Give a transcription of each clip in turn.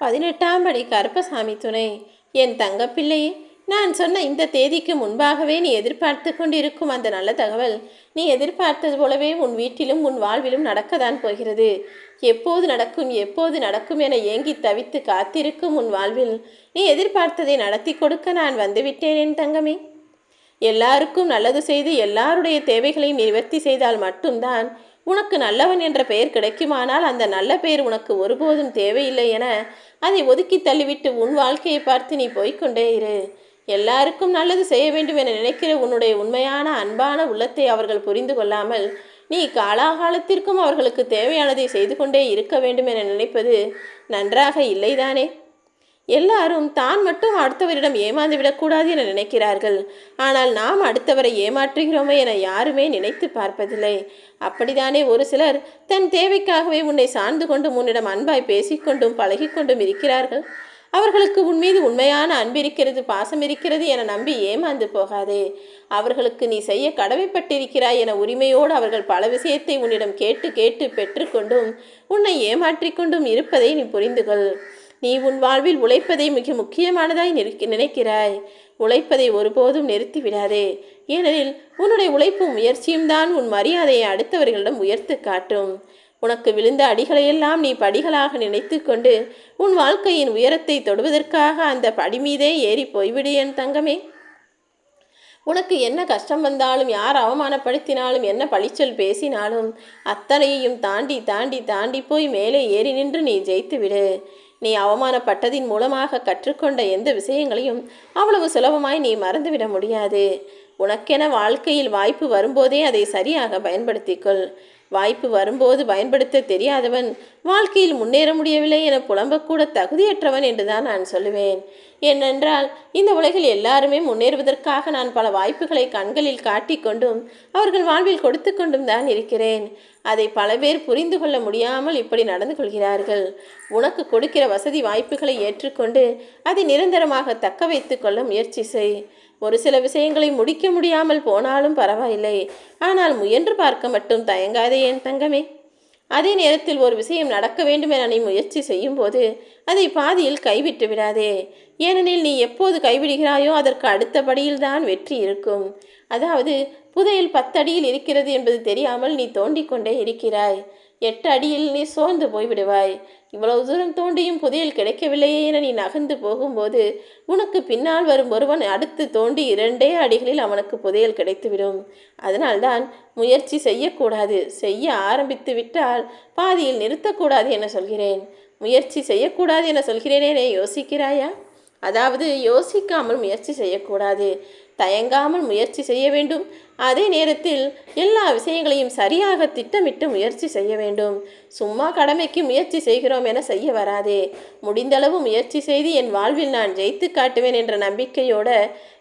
பதினெட்டாம் படி கருப்பசாமி துணை. என் தங்கப்பிள்ளையே நான் சொன்ன இந்த தேதிக்கு முன்பாகவே நீ எதிர்பார்த்து கொண்டிருக்கும் அந்த நல்ல தகவல் நீ எதிர்பார்த்தது போலவே உன் வீட்டிலும் உன் வாழ்விலும் நடக்கத்தான் போகிறது. எப்போது நடக்கும் எப்போது நடக்கும் என ஏங்கி தவித்து காத்திருக்கும் உன் வாழ்வில் நீ எதிர்பார்த்ததை நடத்தி கொடுக்க நான் வந்துவிட்டேன் என் தங்கமே. எல்லாருக்கும் நல்லது செய்து எல்லாருடைய தேவைகளையும் நிவர்த்தி செய்தால் மட்டும்தான் உனக்கு நல்லவன் என்ற பெயர் கிடைக்குமானால் அந்த நல்ல பெயர் உனக்கு ஒருபோதும் தேவையில்லை என அதை ஒதுக்கி தள்ளிவிட்டு உன் வாழ்க்கையை பார்த்து நீ போய்க்கொண்டே இரு. எல்லாருக்கும் நல்லது செய்ய வேண்டும் என நினைக்கிற உன்னுடைய உண்மையான அன்பான உள்ளத்தை அவர்கள் புரிந்து கொள்ளாமல் நீ காலாகாலத்திற்கும் அவர்களுக்கு தேவையானதை செய்து கொண்டே இருக்க வேண்டும் என நினைப்பது நன்றாக இல்லைதானே? எல்லாரும் தான் மட்டும் அடுத்தவரிடம் ஏமாந்து விடக்கூடாது என நினைக்கிறார்கள். ஆனால் நாம் அடுத்தவரை ஏமாற்றுகிறோமே என யாருமே நினைத்து பார்ப்பதில்லை. அப்படித்தானே ஒரு சிலர் தன் தேவைக்காகவே உன்னை சார்ந்து கொண்டும் உன்னிடம் அன்பாய் பேசிக்கொண்டும் பழகிக்கொண்டும் இருக்கிறார்கள். அவர்களுக்கு உன் மீது உண்மையான அன்பு இருக்கிறது பாசம் இருக்கிறது என நம்பி ஏமாந்து போகாதே. அவர்களுக்கு நீ செய்ய கடமைப்பட்டிருக்கிறாய் என உரிமையோடு அவர்கள் பல விஷயத்தை உன்னிடம் கேட்டு கேட்டு பெற்றுக்கொண்டும் உன்னை ஏமாற்றிக்கொண்டும் இருப்பதை நீ புரிந்துகொள். நீ உன் வாழ்வில் உழைப்பதை மிக முக்கியமானதாய் நினைக்க- நினைக்கிறாய். உழைப்பதை ஒருபோதும் நிறுத்தி விடாதே ஏனெனில் உன்னுடைய உழைப்பும் முயற்சியும் தான் உன் மரியாதையை அடுத்தவர்களிடம் உயர்த்து காட்டும். உனக்கு விழுந்த அடிகளையெல்லாம் நீ படிகளாக நினைத்து கொண்டு உன் வாழ்க்கையின் உயரத்தை தொடுவதற்காக அந்த படி மீதே ஏறி போய்விடு என் தங்கமே. உனக்கு என்ன கஷ்டம் வந்தாலும் யார் அவமானப்படுத்தினாலும் என்ன பழிச்சொல் பேசினாலும் அத்தனையையும் தாண்டி தாண்டி தாண்டி போய் மேலே ஏறி நின்று நீ ஜெயித்து விடு நீ அவமானப்பட்டதின் மூலமாக கற்றுக்கொண்ட எந்த விஷயங்களையும் அவ்வளவு சுலபமாய் நீ மறந்துவிட முடியாது. உனக்கென வாழ்க்கையில் வாய்ப்பு வரும்போதே அதை சரியாக பயன்படுத்திக்கொள் வாய்ப்பு வரும்போது பயன்படுத்த தெரியாதவன் வாழ்க்கையில் முன்னேற முடியவில்லை என புலம்பக்கூட தகுதியற்றவன் என்றுதான் நான் சொல்லுவேன். ஏனென்றால் இந்த உலகில் எல்லாருமே முன்னேறுவதற்காக நான் பல வாய்ப்புகளை கண்களில் காட்டிக்கொண்டும் அவர்கள் வாழ்வில் கொடுத்து கொண்டும் தான் இருக்கிறேன். அதை பல பேர் புரிந்து கொள்ள முடியாமல் இப்படி நடந்து கொள்கிறார்கள். உனக்கு கொடுக்கிற வசதி வாய்ப்புகளை ஏற்றுக்கொண்டு அதை நிரந்தரமாக தக்க வைத்து கொள்ள முயற்சி செய். ஒரு சில விஷயங்களை முடிக்க முடியாமல் போனாலும் பரவாயில்லை. ஆனால் முயன்று பார்க்க மட்டும் தயங்காதே என் தங்கமே. அதே நேரத்தில் ஒரு விஷயம் நடக்க வேண்டும் என நீ முயற்சி செய்யும்போது அதை பாதியில் கைவிட்டு விடாதே. ஏனெனில் நீ எப்போது கைவிடுகிறாயோ அதற்கு அடுத்தபடியில் தான் வெற்றி இருக்கும். அதாவது புதையில் பத்தடியில் இருக்கிறது என்பது தெரியாமல் நீ தோண்டிக்கொண்டே இருக்கிறாய். எட்டு அடியில் நீ சோர்ந்து போய்விடுவாய். இவ்வளவு தூரம் தோண்டியும் புதையல் கிடைக்கவில்லையே என நீ நகர்ந்து போகும்போது உனக்கு பின்னால் வரும் ஒருவன் அடுத்து தோண்டி இரண்டே அடிகளில் அவனுக்கு புதையல் கிடைத்துவிடும். அதனால்தான் முயற்சி செய்யக்கூடாது. செய்ய ஆரம்பித்து விட்டால் பாதியில் நிறுத்தக்கூடாது என சொல்கிறேன். முயற்சி செய்யக்கூடாது என சொல்கிறேனே யோசிக்கிறாயா? அதாவது யோசிக்காமல் முயற்சி செய்யக்கூடாது. தயங்காமல் முயற்சி செய்ய வேண்டும். அதே நேரத்தில் எல்லா விஷயங்களையும் சரியாக திட்டமிட்டு முயற்சி செய்ய வேண்டும். சும்மா கடமைக்கு முயற்சி செய்கிறோம் என செய்ய வராதே. முடிந்தளவு முயற்சி செய்து என் வாழ்வில் நான் ஜெயித்து காட்டுவேன் என்ற நம்பிக்கையோட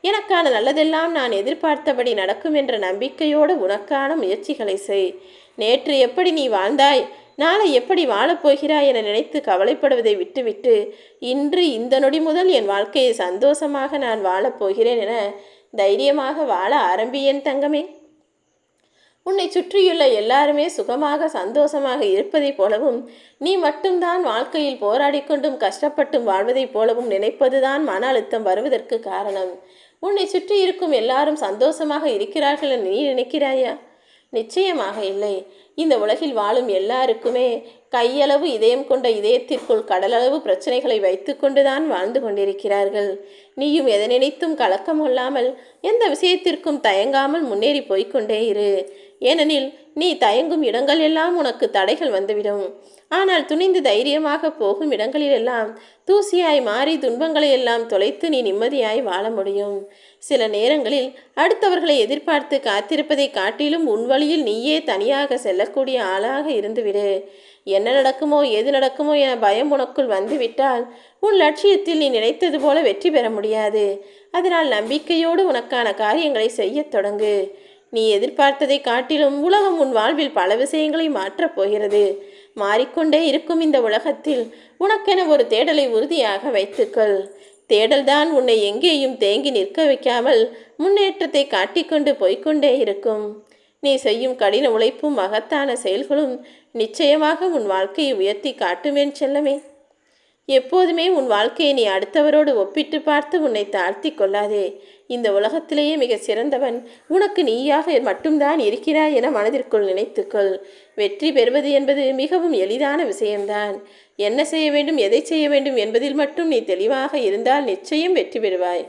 எனக்கான நல்லதெல்லாம் நான் எதிர்பார்த்தபடி நடக்கும் என்ற நம்பிக்கையோடு உனக்கான முயற்சிகளை செய். நேற்று எப்படி நீ வாழ்ந்தாய்? நாளை எப்படி வாழப்போகிறாய் என நினைத்து கவலைப்படுவதை விட்டுவிட்டு இன்று இந்த நொடி முதல் என் வாழ்க்கையை சந்தோஷமாக நான் வாழப்போகிறேன் என தைரியமாக வாழ ஆரம்பியேன் தங்கமே. உன்னை சுற்றியுள்ள எல்லாருமே சுகமாக சந்தோஷமாக இருப்பதைப் போலவும் நீ மட்டும்தான் வாழ்க்கையில் போராடிக்கொண்டும் கஷ்டப்பட்டும் வாழ்வதைப் போலவும் நினைப்பதுதான் மன அழுத்தம் வருவதற்கு காரணம். உன்னை சுற்றி இருக்கும் எல்லாரும் சந்தோஷமாக இருக்கிறார்கள் நீ நினைக்கிறாயா? நிச்சயமாக இல்லை. இந்த உலகில் வாழும் எல்லாருக்குமே கையளவு இதயம் கொண்ட இதயத்திற்குள் கடலளவு பிரச்சனைகளை வைத்துக்கொண்டுதான் வாழ்ந்து கொண்டிருக்கிறார்கள். நீயும் எதை நினைத்தும் கலக்கம் கொள்ளாமல் எந்த விஷயத்திற்கும் தயங்காமல் முன்னேறி போய்க்கொண்டே இரு. ஏனெனில் நீ தயங்கும் இடங்கள் எல்லாம் உனக்கு தடைகள் வந்துவிடும். ஆனால் துணிந்து தைரியமாக போகும் இடங்களிலெல்லாம் தூசியாய் மாறி துன்பங்களை எல்லாம் தொலைத்து நீ நிம்மதியாய் வாழ முடியும். சில நேரங்களில் அடுத்தவர்களை எதிர்பார்த்து காத்திருப்பதை காட்டிலும் உன் வழியில் நீயே தனியாக செல்லக்கூடிய ஆளாக இருந்துவிடு. என்ன நடக்குமோ எது நடக்குமோ என பயம் உனக்குள் வந்துவிட்டால் உன் லட்சியத்தில் நீ நினைத்தது போல வெற்றி பெற முடியாது. அதனால் நம்பிக்கையோடு உனக்கான காரியங்களை செய்யத் தொடங்கு. நீ எதிர்பார்த்ததை காட்டிலும் உலகம் உன் வாழ்வில் பல விஷயங்களை மாற்றப் போகிறது. மாறிக்கொண்டே இருக்கும் இந்த உலகத்தில் உனக்கென ஒரு தேடலை உறுதியாக வைத்துக்கொள். தேடல்தான் உன்னை எங்கேயும் தேங்கி நிற்க வைக்காமல் முன்னேற்றத்தை காட்டிக்கொண்டு போய்க்கொண்டே இருக்கும். நீ செய்யும் கடின உழைப்பும் மகத்தான செயல்களும் நிச்சயமாக உன் வாழ்க்கையை உயர்த்தி காட்டுமேன் செல்லமே. எப்போதுமே உன் வாழ்க்கையை நீ அடுத்தவரோடு ஒப்பிட்டு பார்த்து உன்னை தாழ்த்தி கொள்ளாதே. இந்த உலகத்திலேயே மிக சிறந்தவன் உனக்கு நீயாக மட்டும்தான் இருக்கிறாய் என மனதிற்குள் நினைத்துக்கொள் வெற்றி பெறுவது என்பது மிகவும் எளிதான விஷயம்தான். என்ன செய்ய வேண்டும் எதை செய்ய வேண்டும் என்பதில் மட்டும் நீ தெளிவாக இருந்தால் நிச்சயம் வெற்றி பெறுவாய்.